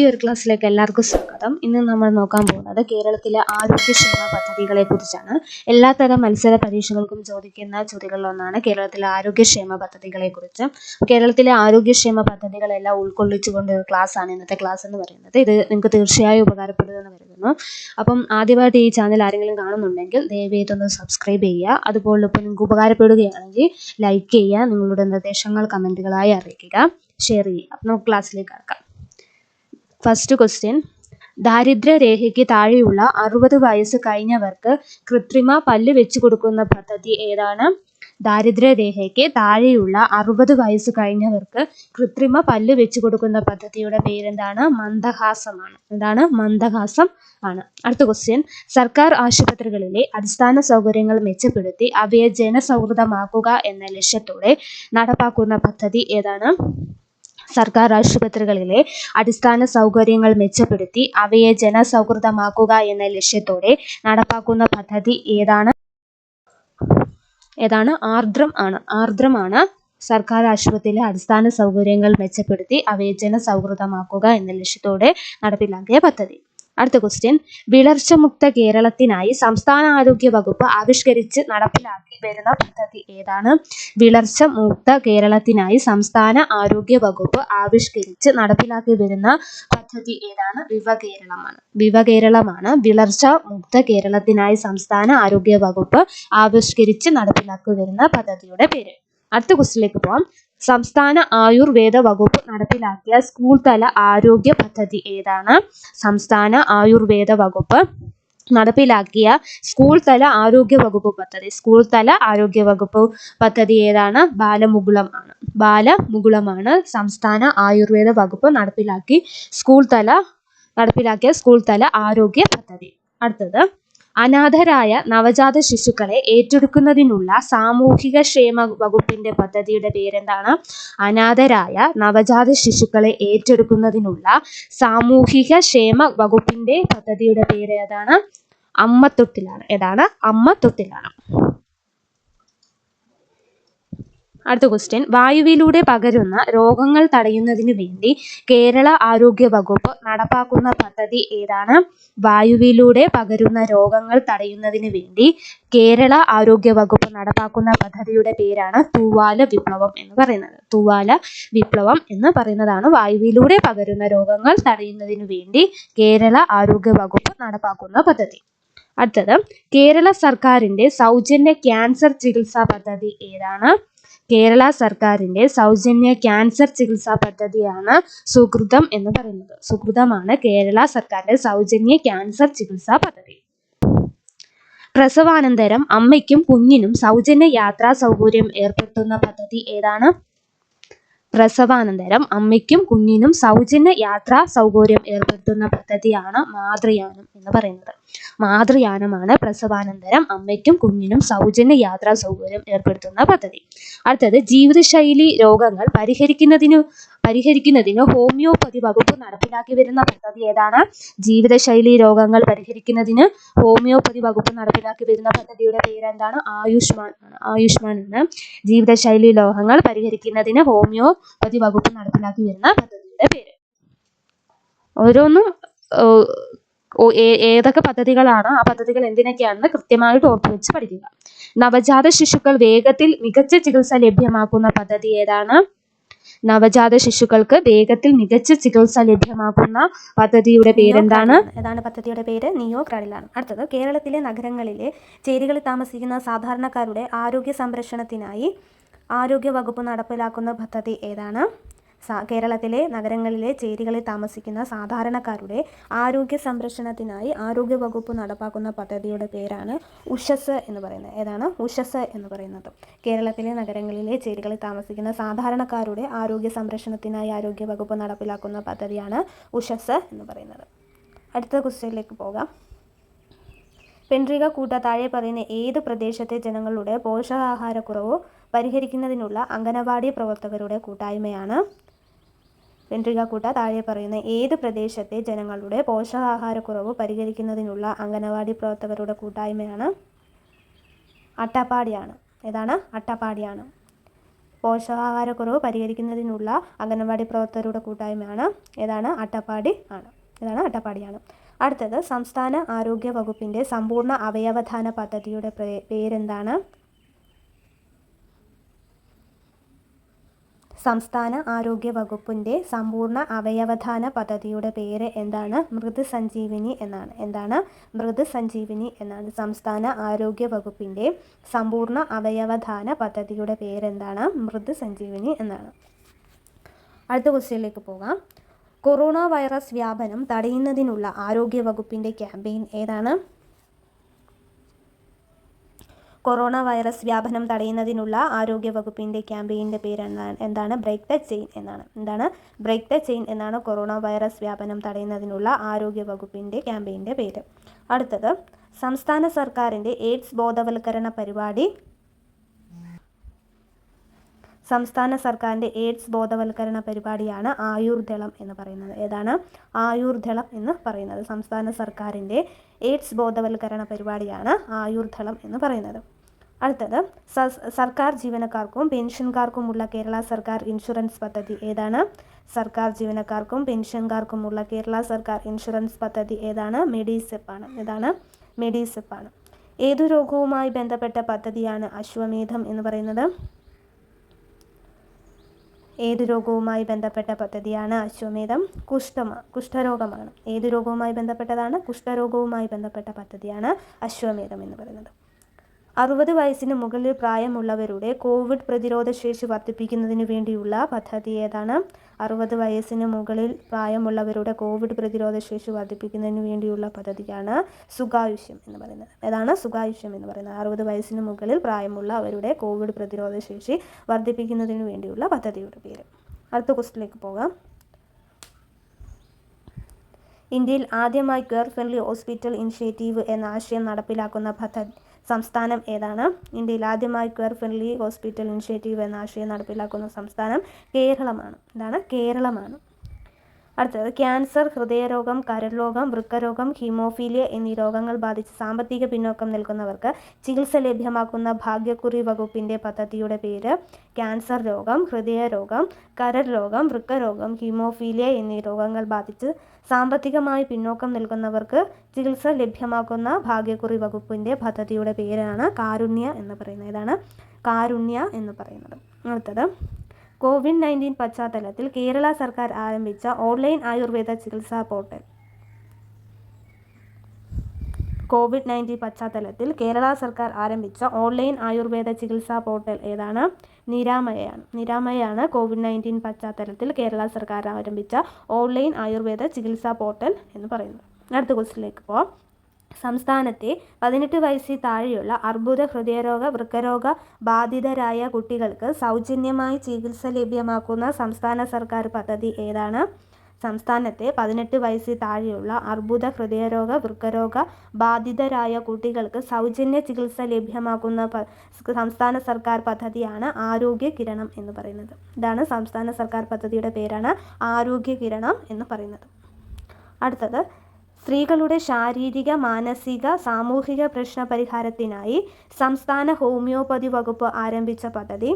പുതിയൊരു ക്ലാസ്സിലേക്ക് എല്ലാവർക്കും സ്വാഗതം. ഇന്ന് നമ്മൾ നോക്കാൻ പോകുന്നത് കേരളത്തിലെ ആരോഗ്യക്ഷേമ പദ്ധതികളെ കുറിച്ചാണ് എല്ലാത്തരം മത്സര പരീക്ഷകൾക്കും ചോദിക്കുന്ന ചോദ്യങ്ങളിലൊന്നാണ് കേരളത്തിലെ ആരോഗ്യക്ഷേമ പദ്ധതികളെ കുറിച്ച് കേരളത്തിലെ ആരോഗ്യക്ഷേമ പദ്ധതികളെല്ലാം ഉൾക്കൊള്ളിച്ചുകൊണ്ട് ഒരു ആണ് ഇന്നത്തെ ക്ലാസ് എന്ന് പറയുന്നത്. ഇത് നിങ്ങൾക്ക് തീർച്ചയായും ഉപകാരപ്പെടുമെന്ന് കരുതുന്നു. അപ്പം ആദ്യമായിട്ട് ഈ ചാനൽ ആരെങ്കിലും കാണുന്നുണ്ടെങ്കിൽ ദയവേതൊന്ന് സബ്സ്ക്രൈബ് ചെയ്യുക. അതുപോലെ ഇപ്പോൾ നിങ്ങൾക്ക് ഉപകാരപ്പെടുകയാണെങ്കിൽ ലൈക്ക് ചെയ്യുക. നിങ്ങളുടെ നിർദ്ദേശങ്ങൾ കമന്റുകളായി അറിയിക്കുക. ഷെയർ ചെയ്യുക. അപ്പം നമുക്ക് ക്ലാസ്സിലേക്ക് കടക്കാം. ഫസ്റ്റ് ക്വസ്റ്റ്യൻ ദാരിദ്ര്യരേഖയ്ക്ക് താഴെയുള്ള അറുപത് വയസ്സ് കഴിഞ്ഞവർക്ക് കൃത്രിമ പല്ല് വെച്ചു കൊടുക്കുന്ന പദ്ധതി ഏതാണ്? ദാരിദ്ര്യരേഖയ്ക്ക് താഴെയുള്ള അറുപത് വയസ്സ് കഴിഞ്ഞവർക്ക് കൃത്രിമ പല്ല് വെച്ചു കൊടുക്കുന്ന പദ്ധതിയുടെ പേരെന്താണ്? മന്ദഹാസമാണ്. എന്താണ്? മന്ദഹാസം ആണ്. അടുത്ത ക്വസ്റ്റ്യൻ സർക്കാർ ആശുപത്രികളിലെ അടിസ്ഥാന സൗകര്യങ്ങൾ മെച്ചപ്പെടുത്തി അവയെ ജനസൗഹൃദമാക്കുക എന്ന ലക്ഷ്യത്തോടെ നടപ്പാക്കുന്ന പദ്ധതി ഏതാണ്? സർക്കാർ ആശുപത്രികളിലെ അടിസ്ഥാന സൗകര്യങ്ങൾ മെച്ചപ്പെടുത്തി അവയെ ജനസൗഹൃദമാക്കുക എന്ന ലക്ഷ്യത്തോടെ നടപ്പാക്കുന്ന പദ്ധതി ഏതാണ്? ഏതാണ്? ആർദ്രം ആണ്. ആർദ്രമാണ് സർക്കാർ ആശുപത്രിയിലെ അടിസ്ഥാന സൗകര്യങ്ങൾ മെച്ചപ്പെടുത്തി അവയെ ജനസൗഹൃദമാക്കുക എന്ന ലക്ഷ്യത്തോടെ നടപ്പിലാക്കിയ പദ്ധതി. അടുത്ത ക്വസ്റ്റ്യൻ വിളർച്ചമുക്ത കേരളത്തിനായി സംസ്ഥാന ആരോഗ്യ വകുപ്പ് ആവിഷ്കരിച്ച് നടപ്പിലാക്കി വരുന്ന പദ്ധതി ഏതാണ്? വിളർച്ച മുക്ത കേരളത്തിനായി സംസ്ഥാന ആരോഗ്യ വകുപ്പ് ആവിഷ്കരിച്ച് നടപ്പിലാക്കി വരുന്ന പദ്ധതി ഏതാണ്? വിവകേരളമാണ്. വിവകേരളമാണ്. വിളർച്ച മുക്ത കേരളത്തിനായി സംസ്ഥാന ആരോഗ്യ വകുപ്പ് ആവിഷ്കരിച്ച് നടപ്പിലാക്കി വരുന്ന പദ്ധതിയുടെ പേര്. അടുത്ത ക്വസ്റ്റിലേക്ക് പോവാം. സംസ്ഥാന ആയുർവേദ വകുപ്പ് നടപ്പിലാക്കിയ സ്കൂൾ തല ആരോഗ്യ പദ്ധതി ഏതാണ്? സംസ്ഥാന ആയുർവേദ വകുപ്പ് നടപ്പിലാക്കിയ സ്കൂൾ തല ആരോഗ്യ വകുപ്പ് പദ്ധതി. സ്കൂൾ തല ആരോഗ്യ വകുപ്പ് പദ്ധതി ഏതാണ്? ബാലമുകുളം ആണ്. ബാലമുകുളമാണ് സംസ്ഥാന ആയുർവേദ വകുപ്പ് നടപ്പിലാക്കി സ്കൂൾ തല നടപ്പിലാക്കിയ സ്കൂൾ തല ആരോഗ്യ പദ്ധതി. അടുത്തത് അനാഥരായ നവജാത ശിശുക്കളെ ഏറ്റെടുക്കുന്നതിനുള്ള സാമൂഹിക ക്ഷേമ വകുപ്പിന്റെ പദ്ധതിയുടെ പേരെന്താണ്? അനാഥരായ നവജാത ശിശുക്കളെ ഏറ്റെടുക്കുന്നതിനുള്ള സാമൂഹിക ക്ഷേമ വകുപ്പിന്റെ പദ്ധതിയുടെ പേര് ഏതാണ്? അമ്മത്തൊട്ടിലാണ്. ഏതാണ്? അമ്മത്തൊട്ടിലാണ്. അടുത്ത ക്വസ്റ്റ്യൻ വായുവിലൂടെ പകരുന്ന രോഗങ്ങൾ തടയുന്നതിന് വേണ്ടി കേരള ആരോഗ്യ വകുപ്പ് നടപ്പാക്കുന്ന പദ്ധതി ഏതാണ്? വായുവിലൂടെ പകരുന്ന രോഗങ്ങൾ തടയുന്നതിന് വേണ്ടി കേരള ആരോഗ്യ വകുപ്പ് നടപ്പാക്കുന്ന പദ്ധതിയുടെ പേരാണ് തൂവാല വിപ്ലവം എന്ന് പറയുന്നത്. തൂവാല വിപ്ലവം എന്ന് പറയുന്നതാണ് വായുവിലൂടെ പകരുന്ന രോഗങ്ങൾ തടയുന്നതിന് വേണ്ടി കേരള ആരോഗ്യ വകുപ്പ് നടപ്പാക്കുന്ന പദ്ധതി. അടുത്തത് കേരള സർക്കാരിന്റെ സൗജന്യ ക്യാൻസർ ചികിത്സാ പദ്ധതി ഏതാണ്? കേരള സർക്കാരിന്റെ സൗജന്യ ക്യാൻസർ ചികിത്സാ പദ്ധതിയാണ് സുകൃതം എന്ന് പറയുന്നത്. സുകൃതമാണ് കേരള സർക്കാരിന്റെ സൗജന്യ ക്യാൻസർ ചികിത്സാ പദ്ധതി. പ്രസവാനന്തരം അമ്മയ്ക്കും കുഞ്ഞിനും സൗജന്യ യാത്രാ സൗകര്യം ഏർപ്പെടുത്തുന്ന പദ്ധതി ഏതാണ്? പ്രസവാനന്തരം അമ്മയ്ക്കും കുഞ്ഞിനും സൗജന്യ യാത്രാ സൗകര്യം ഏർപ്പെടുത്തുന്ന പദ്ധതിയാണ് മാതൃയാനം എന്ന് പറയുന്നത്. മാതൃയാനമാണ് പ്രസവാനന്തരം അമ്മയ്ക്കും കുഞ്ഞിനും സൗജന്യ യാത്രാ സൗകര്യം ഏർപ്പെടുത്തുന്ന പദ്ധതി. അടുത്തത് ജീവിതശൈലി രോഗങ്ങൾ പരിഹരിക്കുന്നതിന് പരിഹരിക്കുന്നതിന് ഹോമിയോപ്പതി വകുപ്പ് നടപ്പിലാക്കി വരുന്ന പദ്ധതി ഏതാണ്? ജീവിതശൈലി രോഗങ്ങൾ പരിഹരിക്കുന്നതിന് ഹോമിയോപ്പതി വകുപ്പ് നടപ്പിലാക്കി വരുന്ന പദ്ധതിയുടെ പേര് എന്താണ് ആയുഷ്മാൻ ആയുഷ്മാൻ ആണ് ജീവിതശൈലി രോഗങ്ങൾ പരിഹരിക്കുന്നതിന് ഹോമിയോപ്പതി വകുപ്പ് നടപ്പിലാക്കി വരുന്ന പദ്ധതിയുടെ പേര്. ഓരോന്നും ഏതൊക്കെ പദ്ധതികളാണ്? ആ പദ്ധതികൾ എന്തിനൊക്കെയാണെന്ന് കൃത്യമായിട്ട് ഓർത്തു വെച്ച് പഠിക്കുക. നവജാത ശിശുക്കൾ വേഗത്തിൽ മികച്ച ചികിത്സ ലഭ്യമാക്കുന്ന പദ്ധതി ഏതാണ്? നവജാത ശിശുക്കൾക്ക് വേഗത്തിൽ മികച്ച ചികിത്സ ലഭ്യമാക്കുന്ന പദ്ധതിയുടെ പേരെന്താണ്? ഏതാണ് പദ്ധതിയുടെ പേര്. നിയോ ക്രാഡിലാണ്. അടുത്തത് കേരളത്തിലെ നഗരങ്ങളിലെ ചേരികളിൽ താമസിക്കുന്ന സാധാരണക്കാരുടെ ആരോഗ്യ സംരക്ഷണത്തിനായി ആരോഗ്യ വകുപ്പ് നടപ്പിലാക്കുന്ന പദ്ധതി ഏതാണ്? കേരളത്തിലെ നഗരങ്ങളിലെ ചേരികളിൽ താമസിക്കുന്ന സാധാരണക്കാരുടെ ആരോഗ്യ സംരക്ഷണത്തിനായി ആരോഗ്യ വകുപ്പ് നടപ്പാക്കുന്ന പദ്ധതിയുടെ പേരാണ് ഉഷസ് എന്ന് പറയുന്നത്. ഏതാണ്? ഉഷസ് എന്ന് പറയുന്നത്. കേരളത്തിലെ നഗരങ്ങളിലെ ചേരികളിൽ താമസിക്കുന്ന സാധാരണക്കാരുടെ ആരോഗ്യ സംരക്ഷണത്തിനായി ആരോഗ്യ വകുപ്പ് നടപ്പിലാക്കുന്ന പദ്ധതിയാണ് ഉഷസ് എന്ന് പറയുന്നത്. അടുത്ത ക്വസ്റ്റ്യനിലേക്ക് പോകാം. പെൻട്രിക കൂട്ട താഴെ പറയുന്ന ഏത് പ്രദേശത്തെ ജനങ്ങളുടെ പോഷകാഹാരക്കുറവ് പരിഹരിക്കുന്നതിനുള്ള അംഗനവാടി പ്രവർത്തകരുടെ കൂട്ടായ്മയാണ് പെൻട്രിക കൂട്ട താഴെ പറയുന്ന ഏത് പ്രദേശത്തെ ജനങ്ങളുടെ പോഷകാഹാരക്കുറവ് പരിഹരിക്കുന്നതിനുള്ള അംഗനവാടി പ്രവർത്തകരുടെ കൂട്ടായ്മയാണ്? അട്ടപ്പാടിയാണ്. ഏതാണ്? അട്ടപ്പാടിയാണ്. പോഷകാഹാരക്കുറവ് പരിഹരിക്കുന്നതിനുള്ള അംഗനവാടി പ്രവർത്തകരുടെ കൂട്ടായ്മയാണ്. ഏതാണ്? അട്ടപ്പാടി ആണ്. ഏതാണ്? അട്ടപ്പാടിയാണ്. അടുത്തത് സംസ്ഥാന ആരോഗ്യ വകുപ്പിന്റെ സമ്പൂർണ അവയവദാന പദ്ധതിയുടെ പേരെന്താണ്? സംസ്ഥാന ആരോഗ്യ വകുപ്പിന്റെ സമ്പൂർണ അവയവദാന പദ്ധതിയുടെ പേര് എന്താണ്? മൃദ് സഞ്ജീവിനി എന്നാണ്. എന്താണ്? മൃദ് സഞ്ജീവിനി എന്നാണ്. സംസ്ഥാന ആരോഗ്യ വകുപ്പിന്റെ സമ്പൂർണ അവയവദാന പദ്ധതിയുടെ പേരെന്താണ്? മൃദ് സഞ്ജീവിനി എന്നാണ്. അടുത്ത ക്വസ്റ്റ്യനിലേക്ക് പോകാം. കൊറോണ വൈറസ് വ്യാപനം തടയുന്നതിനുള്ള ആരോഗ്യ വകുപ്പിന്റെ ക്യാമ്പയിൻ ഏതാണ്? കൊറോണ വൈറസ് വ്യാപനം തടയുന്നതിനുള്ള ആരോഗ്യ വകുപ്പിന്റെ ക്യാമ്പയിന്റെ പേര് എന്താണ് എന്താണ് ബ്രേക്ക് ദ ചെയിൻ എന്നാണ്. എന്താണ് ബ്രേക്ക് ദ ചെയിൻ എന്നാണ് കൊറോണ വൈറസ് വ്യാപനം തടയുന്നതിനുള്ള ആരോഗ്യ വകുപ്പിന്റെ ക്യാമ്പയിന്റെ പേര്. അടുത്തത് സംസ്ഥാന സർക്കാരിന്റെ എയ്ഡ്സ് ബോധവൽക്കരണ പരിപാടി സംസ്ഥാന സർക്കാരിന്റെ എയ്ഡ്സ് ബോധവൽക്കരണ പരിപാടിയാണ് ആയുർദളം എന്ന് പറയുന്നത്. ഏതാണ്? ആയുർദളം എന്ന് പറയുന്നത്. സംസ്ഥാന സർക്കാരിന്റെ എയ്ഡ്സ് ബോധവൽക്കരണ പരിപാടിയാണ് ആയുർദളം എന്ന് പറയുന്നത്. അടുത്തത് സർക്കാർ ജീവനക്കാർക്കും പെൻഷൻകാർക്കുമുള്ള കേരള സർക്കാർ ഇൻഷുറൻസ് പദ്ധതി ഏതാണ്? സർക്കാർ ജീവനക്കാർക്കും പെൻഷൻകാർക്കുമുള്ള കേരള സർക്കാർ ഇൻഷുറൻസ് പദ്ധതി ഏതാണ്? മെഡിസെപ്പ് ആണ്. ഏതാണ്? മെഡിസെപ്പ് ആണ്. ഏതു രോഗവുമായി ബന്ധപ്പെട്ട പദ്ധതിയാണ് അശ്വമേധം എന്ന് പറയുന്നത്? ഏത് രോഗവുമായി ബന്ധപ്പെട്ട പദ്ധതിയാണ് അശ്വമേധം? കുഷ്ഠമ കുഷ്ഠരോഗമാണ്. ഏത് രോഗവുമായി ബന്ധപ്പെട്ടതാണ്? കുഷ്ഠരോഗവുമായി ബന്ധപ്പെട്ട പദ്ധതിയാണ് അശ്വമേധം എന്ന് പറയുന്നത്. അറുപത് വയസ്സിന് മുകളിൽ പ്രായമുള്ളവരുടെ കോവിഡ് പ്രതിരോധ ശേഷി വർദ്ധിപ്പിക്കുന്നതിന് വേണ്ടിയുള്ള പദ്ധതി ഏതാണ്? അറുപത് വയസ്സിന് മുകളിൽ പ്രായമുള്ളവരുടെ കോവിഡ് പ്രതിരോധ ശേഷി വർദ്ധിപ്പിക്കുന്നതിന് വേണ്ടിയുള്ള പദ്ധതിയാണ് സുഖായുഷ്യം എന്ന് പറയുന്നത്. ഏതാണ്? സുഖായുഷ്യം എന്ന് പറയുന്നത്. അറുപത് വയസ്സിന് മുകളിൽ പ്രായമുള്ള അവരുടെ കോവിഡ് പ്രതിരോധ ശേഷി വർദ്ധിപ്പിക്കുന്നതിന് വേണ്ടിയുള്ള പദ്ധതിയുടെ പേര്. അടുത്ത ക്വസ്റ്റിലേക്ക് പോകാം. ഇന്ത്യയിൽ ആദ്യമായി കെയർ ഫ്രണ്ട്ലി ഹോസ്പിറ്റൽ ഇനിഷ്യേറ്റീവ് എന്ന ആശയം നടപ്പിലാക്കുന്ന പദ്ധതി സംസ്ഥാനം ഏതാണ്? ഇന്ത്യയിൽ ആദ്യമായി കെയർ ഫ്രണ്ട്ലി ഹോസ്പിറ്റൽ ഇനിഷ്യേറ്റീവ് എന്ന ആശയം നടപ്പിലാക്കുന്ന സംസ്ഥാനം കേരളമാണ്. എന്താണ് കേരളമാണ്. അടുത്തത് ക്യാൻസർ ഹൃദയരോഗം കരൾരോഗം വൃക്കരോഗം ഹീമോഫീലിയ എന്നീ രോഗങ്ങൾ ബാധിച്ച് സാമ്പത്തിക പിന്നോക്കം നിൽക്കുന്നവർക്ക് ചികിത്സ ലഭ്യമാക്കുന്ന ഭാഗ്യക്കുറി വകുപ്പിന്റെ പദ്ധതിയുടെ പേര് ക്യാൻസർ രോഗം ഹൃദയരോഗം കരൾ രോഗം വൃക്കരോഗം ഹീമോഫീലിയ എന്നീ രോഗങ്ങൾ ബാധിച്ച് സാമ്പത്തികമായി പിന്നോക്കം നിൽക്കുന്നവർക്ക് ചികിത്സ ലഭ്യമാക്കുന്ന ഭാഗ്യക്കുറി വകുപ്പിന്റെ പദ്ധതിയുടെ പേരാണ് കാരുണ്യ എന്ന് പറയുന്നത്. ഇതാണ് കാരുണ്യ എന്ന് പറയുന്നത്. അടുത്തത് കോവിഡ് നയന്റീൻ പശ്ചാത്തലത്തിൽ കേരള സർക്കാർ ആരംഭിച്ച ഓൺലൈൻ ആയുർവേദ ചികിത്സാ പോർട്ടൽ. കോവിഡ് നയന്റീൻ പശ്ചാത്തലത്തിൽ കേരള സർക്കാർ ആരംഭിച്ച ഓൺലൈൻ ആയുർവേദ ചികിത്സാ പോർട്ടൽ ഏതാണ്? നിരാമയാണ് നിരാമയാണ് കോവിഡ് നയന്റീൻ പശ്ചാത്തലത്തിൽ കേരള സർക്കാർ ആരംഭിച്ച ഓൺലൈൻ ആയുർവേദ ചികിത്സാ പോർട്ടൽ എന്ന് പറയുന്നത്. അടുത്ത ക്വസ്റ്റിലേക്ക് പോവാം. സംസ്ഥാനത്തെ പതിനെട്ട് വയസ്സിൽ താഴെയുള്ള അർബുദ ഹൃദയരോഗ വൃക്കരോഗ ബാധിതരായ കുട്ടികൾക്ക് സൗജന്യമായി ചികിത്സ ലഭ്യമാക്കുന്ന സംസ്ഥാന സർക്കാർ പദ്ധതി ഏതാണ്? സംസ്ഥാനത്തെ പതിനെട്ട് വയസ്സിൽ താഴെയുള്ള അർബുദ ഹൃദയരോഗ വൃക്കരോഗ ബാധിതരായ കുട്ടികൾക്ക് സൗജന്യ ചികിത്സ ലഭ്യമാക്കുന്ന സംസ്ഥാന സർക്കാർ പദ്ധതിയാണ് ആരോഗ്യ കിരണം എന്ന് പറയുന്നത്. ഇതാണ് സംസ്ഥാന സർക്കാർ പദ്ധതിയുടെ പേരാണ് ആരോഗ്യ കിരണം എന്ന് പറയുന്നത്. അടുത്തത് സ്ത്രീകളുടെ ശാരീരിക മാനസിക സാമൂഹിക പ്രശ്ന പരിഹാരത്തിനായി സംസ്ഥാന ഹോമിയോപ്പതി വകുപ്പ് ആരംഭിച്ച പദ്ധതി.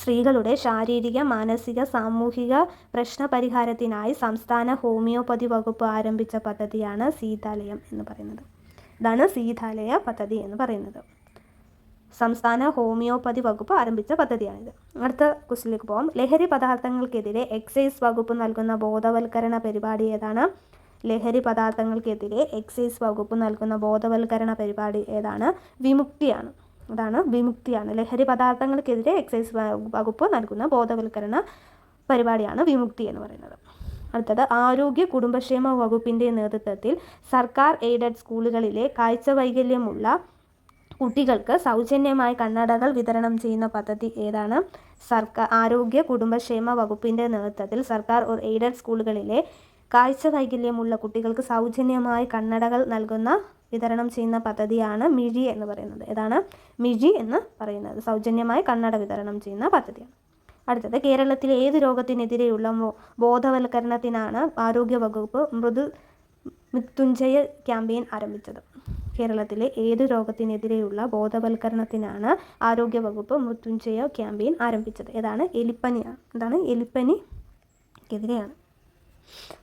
സ്ത്രീകളുടെ ശാരീരിക മാനസിക സാമൂഹിക പ്രശ്ന പരിഹാരത്തിനായി സംസ്ഥാന ഹോമിയോപ്പതി വകുപ്പ് ആരംഭിച്ച പദ്ധതിയാണ് സീതാലയം എന്ന് പറയുന്നത്. ഇതാണ് സീതാലയ പദ്ധതി എന്ന് പറയുന്നത്. സംസ്ഥാന ഹോമിയോപ്പതി വകുപ്പ് ആരംഭിച്ച പദ്ധതിയാണിത്. അടുത്ത ക്വസ്റ്റിലേക്ക് പോകാം ലഹരി പദാർത്ഥങ്ങൾക്കെതിരെ എക്സൈസ് വകുപ്പ് നൽകുന്ന ബോധവൽക്കരണ പരിപാടി ഏതാണ്? ലഹരി പദാർത്ഥങ്ങൾക്കെതിരെ എക്സൈസ് വകുപ്പ് നൽകുന്ന ബോധവൽക്കരണ പരിപാടി ഏതാണ്? വിമുക്തിയാണ്. അതാണ് വിമുക്തിയാണ്. ലഹരി പദാർത്ഥങ്ങൾക്കെതിരെ എക്സൈസ് വകുപ്പ് നൽകുന്ന ബോധവൽക്കരണ പരിപാടിയാണ് വിമുക്തി എന്ന് പറയുന്നത്. അടുത്തത് ആരോഗ്യ കുടുംബക്ഷേമ വകുപ്പിന്റെ നേതൃത്വത്തിൽ സർക്കാർ എയ്ഡഡ് സ്കൂളുകളിലെ കാഴ്ച വൈകല്യമുള്ള കുട്ടികൾക്ക് സൗജന്യമായി കണ്ണടകൾ വിതരണം ചെയ്യുന്ന പദ്ധതി ഏതാണ്? സർക്കാർ ആരോഗ്യ കുടുംബക്ഷേമ വകുപ്പിന്റെ നേതൃത്വത്തിൽ സർക്കാർ എയ്ഡഡ് സ്കൂളുകളിലെ കാഴ്ച വൈകല്യമുള്ള കുട്ടികൾക്ക് സൗജന്യമായി കണ്ണടകൾ നൽകുന്ന വിതരണം ചെയ്യുന്ന പദ്ധതിയാണ് മിഴി എന്ന് പറയുന്നത്. ഏതാണ്? മിഴി എന്ന് പറയുന്നത്. സൗജന്യമായി കണ്ണട വിതരണം ചെയ്യുന്ന പദ്ധതിയാണ്. അടുത്തത് കേരളത്തിലെ ഏത് രോഗത്തിനെതിരെയുള്ള ബോധവൽക്കരണത്തിനാണ് ആരോഗ്യ വകുപ്പ് മൃദു മൃത്യുഞ്ജയ ക്യാമ്പയിൻ ആരംഭിച്ചത്? കേരളത്തിലെ ഏത് രോഗത്തിനെതിരെയുള്ള ബോധവൽക്കരണത്തിനാണ് ആരോഗ്യ വകുപ്പ് മൃത്യുഞ്ജയ ക്യാമ്പയിൻ ആരംഭിച്ചത്? ഏതാണ്? എലിപ്പനിയാണ്. എന്താണ്? എലിപ്പനിക്കെതിരെയാണ്.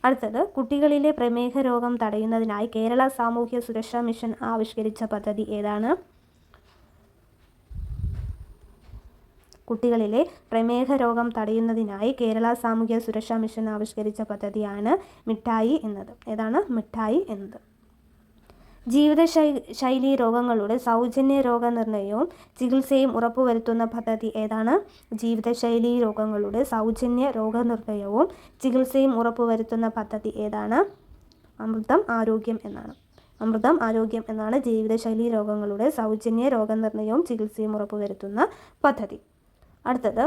അടുത്തത് കുട്ടികളിലെ പ്രമേഹ രോഗം തടയുന്നതിനായി കേരള സാമൂഹ്യ സുരക്ഷാ മിഷൻ ആവിഷ്കരിച്ച പദ്ധതി ഏതാണ്? കുട്ടികളിലെ പ്രമേഹ രോഗം തടയുന്നതിനായി കേരള സാമൂഹ്യ സുരക്ഷാ മിഷൻ ആവിഷ്കരിച്ച പദ്ധതിയാണ് മിഠായി എന്നത്. ഏതാണ്? മിഠായി എന്നത്. ജീവിത ശൈലി രോഗങ്ങളുടെ സൗജന്യ രോഗനിർണയവും ചികിത്സയും ഉറപ്പുവരുത്തുന്ന പദ്ധതി ഏതാണ്? ജീവിതശൈലി രോഗങ്ങളുടെ സൗജന്യ രോഗനിർണയവും ചികിത്സയും ഉറപ്പുവരുത്തുന്ന പദ്ധതി ഏതാണ്? അമൃതം ആരോഗ്യം എന്നാണ്. അമൃതം ആരോഗ്യം എന്നാണ് ജീവിതശൈലി രോഗങ്ങളുടെ സൗജന്യ രോഗനിർണയവും ചികിത്സയും ഉറപ്പുവരുത്തുന്ന പദ്ധതി. അടുത്തത്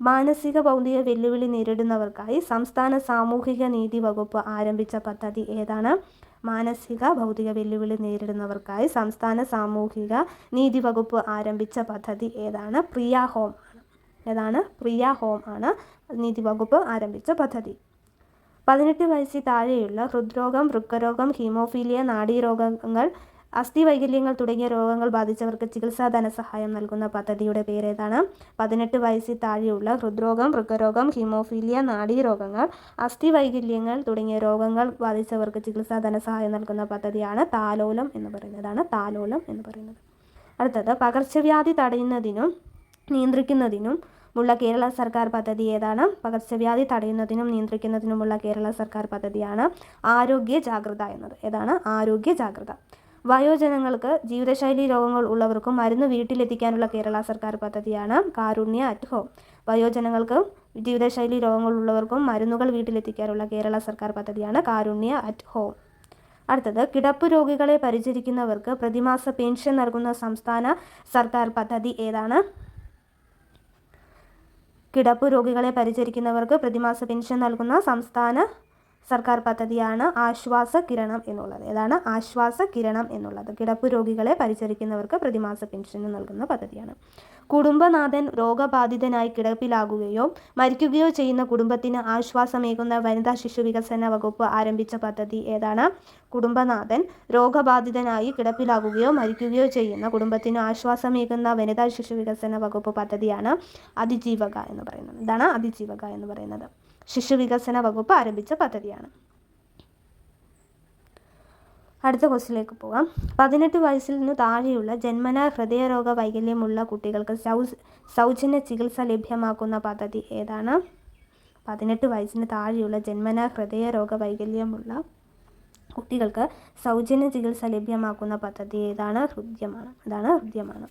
മാനസിക ഭൗതിക വെല്ലുവിളി നേരിടുന്നവർക്കായി സംസ്ഥാന സാമൂഹിക നീതി വകുപ്പ് ആരംഭിച്ച പദ്ധതി ഏതാണ്? മാനസിക ഭൗതിക വെല്ലുവിളി നേരിടുന്നവർക്കായി സംസ്ഥാന സാമൂഹിക നീതി വകുപ്പ് ആരംഭിച്ച പദ്ധതി ഏതാണ്? പ്രിയ ഹോം ആണ്. ഏതാണ്? പ്രിയ ഹോം ആണ് നീതി വകുപ്പ് ആരംഭിച്ച പദ്ധതി. പതിനെട്ട് വയസ്സിൽ താഴെയുള്ള ഹൃദ്രോഗം വൃക്കരോഗം ഹീമോഫീലിയ നാഡീരോഗങ്ങൾ അസ്ഥിവൈകല്യങ്ങൾ തുടങ്ങിയ രോഗങ്ങൾ ബാധിച്ചവർക്ക് ചികിത്സാ ധനസഹായം നൽകുന്ന പദ്ധതിയുടെ പേരേതാണ്. പതിനെട്ട് വയസ്സിൽ താഴെയുള്ള ഹൃദ്രോഗം വൃക്കരോഗം ഹീമോഫീലിയ നാഡീരോഗങ്ങൾ അസ്ഥിവൈകല്യങ്ങൾ തുടങ്ങിയ രോഗങ്ങൾ ബാധിച്ചവർക്ക് ചികിത്സാ ധനസഹായം നൽകുന്ന പദ്ധതിയാണ് താലോലം എന്ന് പറയുന്നതാണ്. താലോലം എന്ന് പറയുന്നത്. അടുത്തത് പകർച്ചവ്യാധി തടയുന്നതിനും നിയന്ത്രിക്കുന്നതിനും ഉള്ള കേരള സർക്കാർ പദ്ധതി ഏതാണ്? പകർച്ചവ്യാധി തടയുന്നതിനും നിയന്ത്രിക്കുന്നതിനുമുള്ള കേരള സർക്കാർ പദ്ധതിയാണ് ആരോഗ്യ ജാഗ്രത എന്നത്. ഏതാണ്? ആരോഗ്യ ജാഗ്രത. വയോജനങ്ങൾക്ക് ജീവിതശൈലി രോഗങ്ങൾ ഉള്ളവർക്കും മരുന്ന് വീട്ടിലെത്തിക്കാനുള്ള കേരള സർക്കാർ പദ്ധതിയാണ് കാരുണ്യ അറ്റ് ഹോം. വയോജനങ്ങൾക്ക് ജീവിതശൈലി രോഗങ്ങൾ ഉള്ളവർക്കും മരുന്നുകൾ വീട്ടിലെത്തിക്കാനുള്ള കേരള സർക്കാർ പദ്ധതിയാണ് കാരുണ്യ അറ്റ് ഹോം. അടുത്തത് കിടപ്പ് രോഗികളെ പരിചരിക്കുന്നവർക്ക് പ്രതിമാസ പെൻഷൻ നൽകുന്ന സംസ്ഥാന സർക്കാർ പദ്ധതി ഏതാണ്? കിടപ്പ് രോഗികളെ പരിചരിക്കുന്നവർക്ക് പ്രതിമാസ പെൻഷൻ നൽകുന്ന സംസ്ഥാന സർക്കാർ പദ്ധതിയാണ് ആശ്വാസ കിരണം എന്നുള്ളത്. ഏതാണ്? ആശ്വാസ കിരണം എന്നുള്ളത്. കിടപ്പ് രോഗികളെ പരിചരിക്കുന്നവർക്ക് പ്രതിമാസ പെൻഷൻ നൽകുന്ന പദ്ധതിയാണ്. കുടുംബനാഥൻ രോഗബാധിതനായി കിടപ്പിലാകുകയോ മരിക്കുകയോ ചെയ്യുന്ന കുടുംബത്തിന് ആശ്വാസമേകുന്ന വനിതാ ശിശു വികസന വകുപ്പ് ആരംഭിച്ച പദ്ധതി ഏതാണ്? കുടുംബനാഥൻ രോഗബാധിതനായി കിടപ്പിലാകുകയോ മരിക്കുകയോ ചെയ്യുന്ന കുടുംബത്തിന് ആശ്വാസമേകുന്ന വനിതാ ശിശു വികസന വകുപ്പ് പദ്ധതിയാണ് അതിജീവക എന്ന് പറയുന്നത്. ഇതാണ് അതിജീവക എന്ന് പറയുന്നത്. ശിശു വികസന വകുപ്പ് ആരംഭിച്ച പദ്ധതിയാണ്. അടുത്ത ക്വസ്റ്റിലേക്ക് പോകാം. പതിനെട്ട് വയസ്സിൽ നിന്ന് താഴെയുള്ള ജന്മനാ ഹൃദയരോഗ വൈകല്യമുള്ള കുട്ടികൾക്ക് സൗജന്യ ചികിത്സ ലഭ്യമാക്കുന്ന പദ്ധതി ഏതാണ്? പതിനെട്ട് വയസ്സിന് താഴെയുള്ള ജന്മനാ ഹൃദയരോഗ വൈകല്യമുള്ള കുട്ടികൾക്ക് സൗജന്യ ചികിത്സ ലഭ്യമാക്കുന്ന പദ്ധതി ഏതാണ്? ഹൃദ്യമാണ്. അതാണ് ഹൃദ്യമാണ്.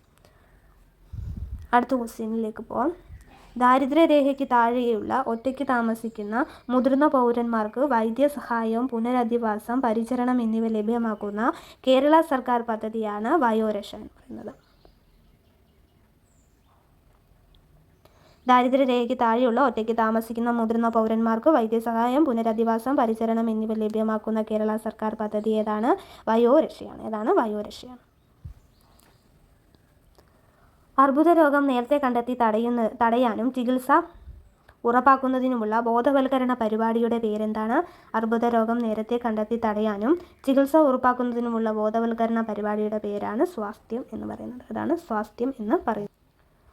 അടുത്ത ക്വസ്റ്റ്യനിലേക്ക് പോകാം. ദാരിദ്ര്യരേഖയ്ക്ക് താഴെയുള്ള ഒറ്റയ്ക്ക് താമസിക്കുന്ന മുതിർന്ന പൗരന്മാർക്ക് വൈദ്യസഹായവും പുനരധിവാസം പരിചരണം എന്നിവ ലഭ്യമാക്കുന്ന കേരള സർക്കാർ പദ്ധതിയാണ് വയോരക്ഷ എന്ന് പറയുന്നത്. ദാരിദ്ര്യരേഖയ്ക്ക് താഴെയുള്ള ഒറ്റയ്ക്ക് താമസിക്കുന്ന മുതിർന്ന പൗരന്മാർക്ക് വൈദ്യസഹായം പുനരധിവാസം പരിചരണം എന്നിവ ലഭ്യമാക്കുന്ന കേരള സർക്കാർ പദ്ധതി ഏതാണ്? വയോരക്ഷയാണ്. ഏതാണ്? വയോരക്ഷയാണ്. അർബുദ രോഗം നേരത്തെ കണ്ടെത്തി തടയുന്ന തടയാനും ചികിത്സ ഉറപ്പാക്കുന്നതിനുമുള്ള ബോധവൽക്കരണ പരിപാടിയുടെ പേരെന്താണ്? അർബുദ രോഗം നേരത്തെ കണ്ടെത്തി തടയാനും ചികിത്സ ഉറപ്പാക്കുന്നതിനുമുള്ള ബോധവൽക്കരണ പരിപാടിയുടെ പേരാണ് സ്വാസ്ഥ്യം എന്ന് പറയുന്നത്. അതാണ് സ്വാസ്ഥ്യം എന്ന് പറയുന്നത്.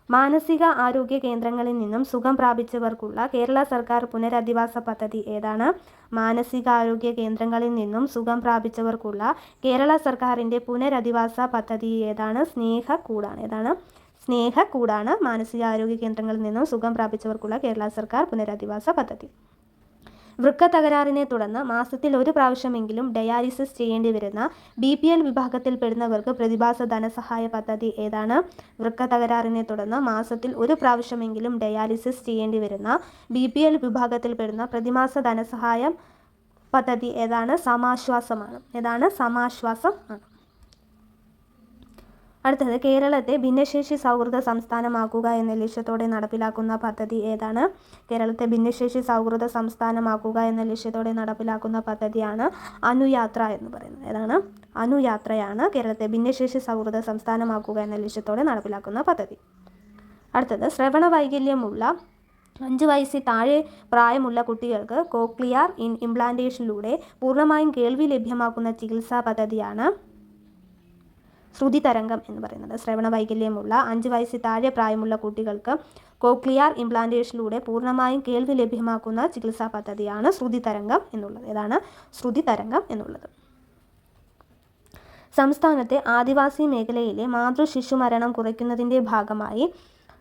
മാനസിക ആരോഗ്യ കേന്ദ്രങ്ങളിൽ നിന്നും സുഖം പ്രാപിച്ചവർക്കുള്ള കേരള സർക്കാർ പുനരധിവാസ പദ്ധതി ഏതാണ്? മാനസികാരോഗ്യ കേന്ദ്രങ്ങളിൽ നിന്നും സുഖം പ്രാപിച്ചവർക്കുള്ള കേരള സർക്കാരിന്റെ പുനരധിവാസ പദ്ധതി ഏതാണ്? സ്നേഹക്കൂടാണ്. ഏതാണ്? സ്നേഹക്കൂടാണ് മാനസികാരോഗ്യ കേന്ദ്രങ്ങളിൽ നിന്നും സുഖം പ്രാപിച്ചവർക്കുള്ള കേരള സർക്കാർ പുനരധിവാസ പദ്ധതി. വൃക്ക തകരാറിനെ തുടർന്ന് മാസത്തിൽ ഒരു പ്രാവശ്യമെങ്കിലും ഡയാലിസിസ് ചെയ്യേണ്ടി വരുന്ന ബി പി എൽ വിഭാഗത്തിൽപ്പെടുന്നവർക്ക് പ്രതിഭാസ ധനസഹായ പദ്ധതി ഏതാണ്? വൃക്ക തകരാറിനെ തുടർന്ന് മാസത്തിൽ ഒരു പ്രാവശ്യമെങ്കിലും ഡയാലിസിസ് ചെയ്യേണ്ടി വരുന്ന ബി പി എൽ വിഭാഗത്തിൽപ്പെടുന്ന പ്രതിമാസ ധനസഹായം പദ്ധതി ഏതാണ്? സമാശ്വാസമാണ്. ഏതാണ്? സമാശ്വാസം ആണ്. അടുത്തത് കേരളത്തെ ഭിന്നശേഷി സൗഹൃദ സംസ്ഥാനമാക്കുക എന്ന ലക്ഷ്യത്തോടെ നടപ്പിലാക്കുന്ന പദ്ധതി ഏതാണ്? കേരളത്തെ ഭിന്നശേഷി സൗഹൃദ സംസ്ഥാനമാക്കുക എന്ന ലക്ഷ്യത്തോടെ നടപ്പിലാക്കുന്ന പദ്ധതിയാണ് അനുയാത്ര എന്ന് പറയുന്നത്. ഏതാണ്? അനുയാത്രയാണ് കേരളത്തെ ഭിന്നശേഷി സൗഹൃദ സംസ്ഥാനമാക്കുക എന്ന ലക്ഷ്യത്തോടെ നടപ്പിലാക്കുന്ന പദ്ധതി. അടുത്തത് ശ്രവണ വൈകല്യമുള്ള അഞ്ച് വയസ്സിൽ താഴെ പ്രായമുള്ള കുട്ടികൾക്ക് കോക്ലിയാർ ഇൻ ഇംപ്ലാന്റേഷനിലൂടെ പൂർണമായും കേൾവി ലഭ്യമാക്കുന്ന ചികിത്സാ പദ്ധതിയാണ് ശ്രുതി തരംഗം എന്ന് പറയുന്നത്. ശ്രവണ വൈകല്യമുള്ള അഞ്ച് വയസ്സിൽ താഴെ പ്രായമുള്ള കുട്ടികൾക്ക് കോക്ലിയാർ ഇംപ്ലാന്റേഷനിലൂടെ പൂർണമായും കേൾവി ലഭ്യമാക്കുന്ന ചികിത്സാ പദ്ധതിയാണ് ശ്രുതി തരംഗം എന്നുള്ളത്. ഏതാണ് ശ്രുതി തരംഗം എന്നുള്ളത്. സംസ്ഥാനത്തെ ആദിവാസി മേഖലയിലെ മാതൃ ശിശു മരണം കുറയ്ക്കുന്നതിന്റെ ഭാഗമായി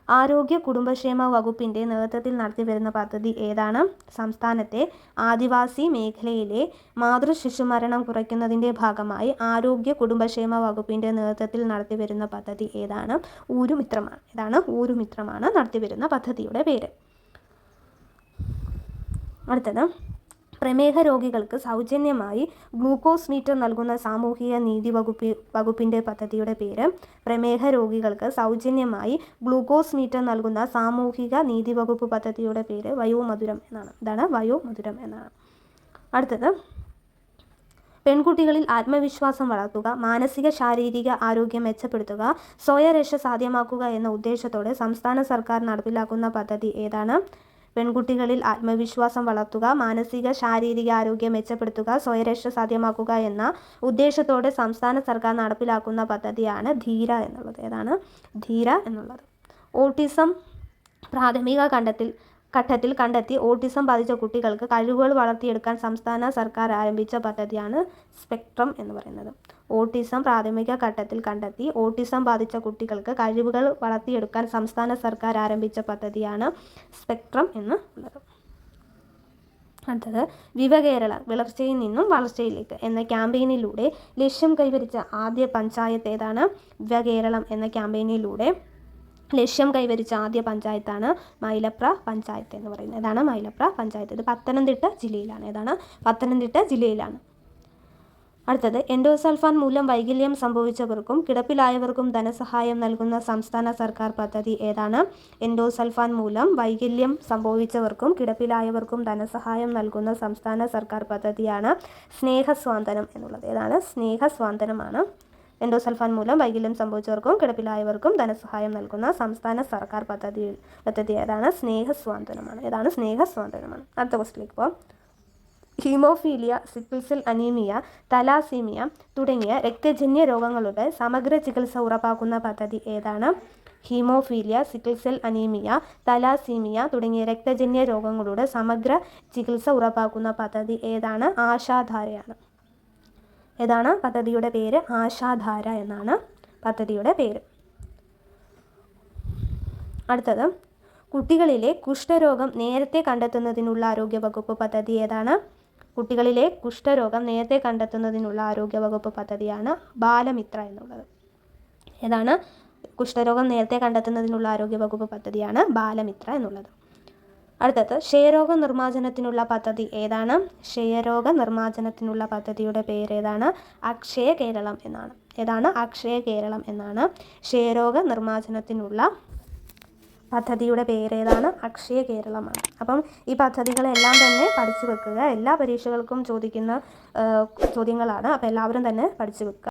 ആരോഗ്യ കുടുംബക്ഷേമ വകുപ്പിന്റെ നേതൃത്വത്തിൽ നടത്തിവരുന്ന പദ്ധതി ഏതാണ്? സംസ്ഥാനത്തെ ആദിവാസി മേഖലയിലെ മാതൃ മരണം കുറയ്ക്കുന്നതിന്റെ ഭാഗമായി ആരോഗ്യ കുടുംബക്ഷേമ വകുപ്പിന്റെ നേതൃത്വത്തിൽ നടത്തിവരുന്ന പദ്ധതി ഏതാണ്? ഊരുമിത്രമാണ്. ഏതാണ് ഊരുമിത്രമാണ് നടത്തിവരുന്ന പദ്ധതിയുടെ പേര്. അടുത്തത് പ്രമേഹ രോഗികൾക്ക് സൗജന്യമായി ഗ്ലൂക്കോസ് മീറ്റർ നൽകുന്ന സാമൂഹിക നീതി വകുപ്പ് വകുപ്പിന്റെ പദ്ധതിയുടെ പേര്. പ്രമേഹ രോഗികൾക്ക് സൗജന്യമായി ഗ്ലൂക്കോസ് മീറ്റർ നൽകുന്ന സാമൂഹിക നീതി വകുപ്പ് പദ്ധതിയുടെ പേര് വയോമധുരം എന്നാണ്. ഇതാണ് വയോമധുരം എന്നാണ്. അടുത്തത്. പെൺകുട്ടികളിൽ ആത്മവിശ്വാസം വളർത്തുക മാനസിക ശാരീരിക ആരോഗ്യം മെച്ചപ്പെടുത്തുക സ്വയരക്ഷ സാധ്യമാക്കുക എന്ന ഉദ്ദേശത്തോടെ സംസ്ഥാന സർക്കാർ നടപ്പിലാക്കുന്ന പദ്ധതി ഏതാണ്? പെൺകുട്ടികളിൽ ആത്മവിശ്വാസം വളർത്തുക മാനസിക ശാരീരിക ആരോഗ്യം മെച്ചപ്പെടുത്തുക സ്വയരക്ഷ സാധ്യമാക്കുക എന്ന ഉദ്ദേശത്തോടെ സംസ്ഥാന സർക്കാർ നടപ്പിലാക്കുന്ന പദ്ധതിയാണ് ധീര എന്നുള്ളത്. ഏതാണ്? ധീര എന്നുള്ളത്. ഓട്ടിസം പ്രാഥമിക കണ്ടത്തിൽ ഘട്ടത്തിൽ കണ്ടെത്തി ഓട്ടിസം ബാധിച്ച കുട്ടികൾക്ക് കഴിവുകൾ വളർത്തിയെടുക്കാൻ സംസ്ഥാന സർക്കാർ ആരംഭിച്ച പദ്ധതിയാണ് സ്പെക്ട്രം എന്ന് പറയുന്നത്. ഓട്ടിസം പ്രാഥമിക ഘട്ടത്തിൽ കണ്ടെത്തി ഓട്ടിസം ബാധിച്ച കുട്ടികൾക്ക് കഴിവുകൾ വളർത്തിയെടുക്കാൻ സംസ്ഥാന സർക്കാർ ആരംഭിച്ച പദ്ധതിയാണ് സ്പെക്ട്രം എന്ന് ഉള്ളത്. അടുത്തത് വിവകേരള വിളർച്ചയിൽ നിന്നും വളർച്ചയിലേക്ക് എന്ന ക്യാമ്പയിനിലൂടെ ലക്ഷ്യം കൈവരിച്ച ആദ്യ പഞ്ചായത്ത് ഏതാണ്? വിവകേരളം എന്ന ക്യാമ്പയിനിലൂടെ ലക്ഷ്യം കൈവരിച്ച ആദ്യ പഞ്ചായത്താണ് മൈലപ്ര പഞ്ചായത്ത് എന്ന് പറയുന്നത്. ഇതാണ് മൈലപ്ര പഞ്ചായത്ത്. ഇത് പത്തനംതിട്ട ജില്ലയിലാണ്. ഏതാണ് പത്തനംതിട്ട ജില്ലയിലാണ്. അടുത്തത് എൻഡോസൾഫാൻ മൂലം വൈകല്യം സംഭവിച്ചവർക്കും കിടപ്പിലായവർക്കും ധനസഹായം നൽകുന്ന സംസ്ഥാന സർക്കാർ പദ്ധതി ഏതാണ്? എൻഡോസൾഫാൻ മൂലം വൈകല്യം സംഭവിച്ചവർക്കും കിടപ്പിലായവർക്കും ധനസഹായം നൽകുന്ന സംസ്ഥാന സർക്കാർ പദ്ധതിയാണ് സ്നേഹസ്വാന്തനം എന്നുള്ളത്. ഏതാണ് സ്നേഹസ്വാന്തനമാണ്. എൻഡോസൾഫാൻ മൂലം വൈകല്യം സംഭവിച്ചവർക്കും കിടപ്പിലായവർക്കും ധനസഹായം നൽകുന്ന സംസ്ഥാന സർക്കാർ പദ്ധതി പദ്ധതി ഏതാണ്? സ്നേഹസ്വാന്തനമാണ് ഏതാണ്? സ്നേഹസ്വാന്തനമാണ് അടുത്ത ക്വസ്റ്റിലേക്ക് പോകാം ഹീമോഫീലിയ സിക്കിൾ അനീമിയ തലാസീമിയ തുടങ്ങിയ രക്തജന്യ രോഗങ്ങളുടെ സമഗ്ര ചികിത്സ ഉറപ്പാക്കുന്ന പദ്ധതി ഏതാണ്? ഹീമോഫീലിയ സിക്കിൾസെൽ അനീമിയ തലാസീമിയ തുടങ്ങിയ രക്തജന്യ രോഗങ്ങളുടെ സമഗ്ര ചികിത്സ ഉറപ്പാക്കുന്ന പദ്ധതി ഏതാണ്? ആശാധാരയാണ്. ഏതാണ്? പദ്ധതിയുടെ പേര് ആശാധാര എന്നാണ് പദ്ധതിയുടെ പേര്. അടുത്തത് കുട്ടികളിലെ കുഷ്ഠരോഗം നേരത്തെ കണ്ടെത്തുന്നതിനുള്ള ആരോഗ്യ വകുപ്പ് പദ്ധതി ഏതാണ്? കുട്ടികളിലെ കുഷ്ഠരോഗം നേരത്തെ കണ്ടെത്തുന്നതിനുള്ള ആരോഗ്യ വകുപ്പ് പദ്ധതിയാണ് ബാലമിത്ര എന്നുള്ളത്. ഏതാണ്? കുഷ്ഠരോഗം നേരത്തെ കണ്ടെത്തുന്നതിനുള്ള ആരോഗ്യ വകുപ്പ് പദ്ധതിയാണ് ബാലമിത്ര എന്നുള്ളത്. അടുത്തത് ക്ഷയരോഗ നിർമ്മാർജനത്തിനുള്ള പദ്ധതി ഏതാണ്? ക്ഷയരോഗ നിർമ്മാർജനത്തിനുള്ള പദ്ധതിയുടെ പേര് ഏതാണ് അക്ഷയ കേരളം എന്നാണ്. ഏതാണ്? അക്ഷയ കേരളം എന്നാണ്. ക്ഷയരോഗ നിർമ്മാർജനത്തിനുള്ള പദ്ധതിയുടെ പേര് ഏതാണ് അക്ഷയ കേരളമാണ്. അപ്പം ഈ പദ്ധതികളെല്ലാം തന്നെ പഠിച്ചു വെക്കുക. എല്ലാ പരീക്ഷകൾക്കും ചോദിക്കുന്ന ചോദ്യങ്ങളാണ്. അപ്പോൾ എല്ലാവരും തന്നെ പഠിച്ചു വെക്കുക.